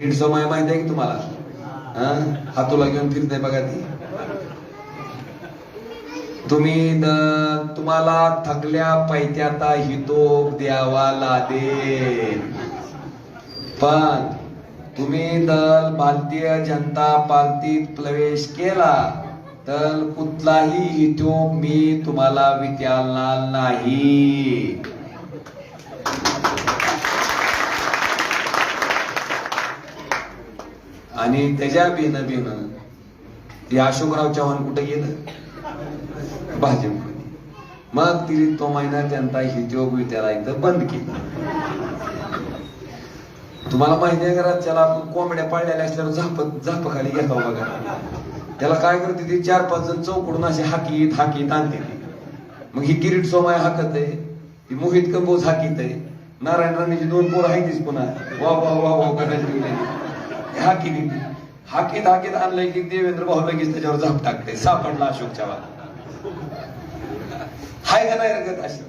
समय माहिती आहे की तुम्हाला? हातोला घेऊन फिरते बघा ती. तुम्ही तुम्हाला थकल्या पैत्याता हितोप द्यावा लागेल. पण तुम्ही दल भारतीय जनता पार्टीत प्रवेश केला तर कुठलाही हितोप मी तुम्हाला विचारणार नाही. आणि त्याच्या बिन बिन ते अशोकराव चव्हाण कुठे गेलं? भाजप मग तिने तो महिना त्यांचा हिजोग त्याला एकदा बंद केला. तुम्हाला माहिती आहे का त्याला आपण कोंबड्या पाळलेल्या असल्यावर झाप झाप खाली घेतो बघा. त्याला काय करते ती चार पाच जण चौकडून असे हाकीत हाकीत आणते मग ही किरीट सोमाय हाकत आहे ती मोहित कंबोज हाकीत आहे. नारायण राणेची दोन पोरं आहेतच पुन्हा. वा वा वा वा करायची हाकी हाकी हाकीत हाकीत आणलंय की देवेंद्र भाऊ लगेच त्याच्यावर झाप टाकते सापडला अशोक चव्हाण हाय का नाही रंगत अशी?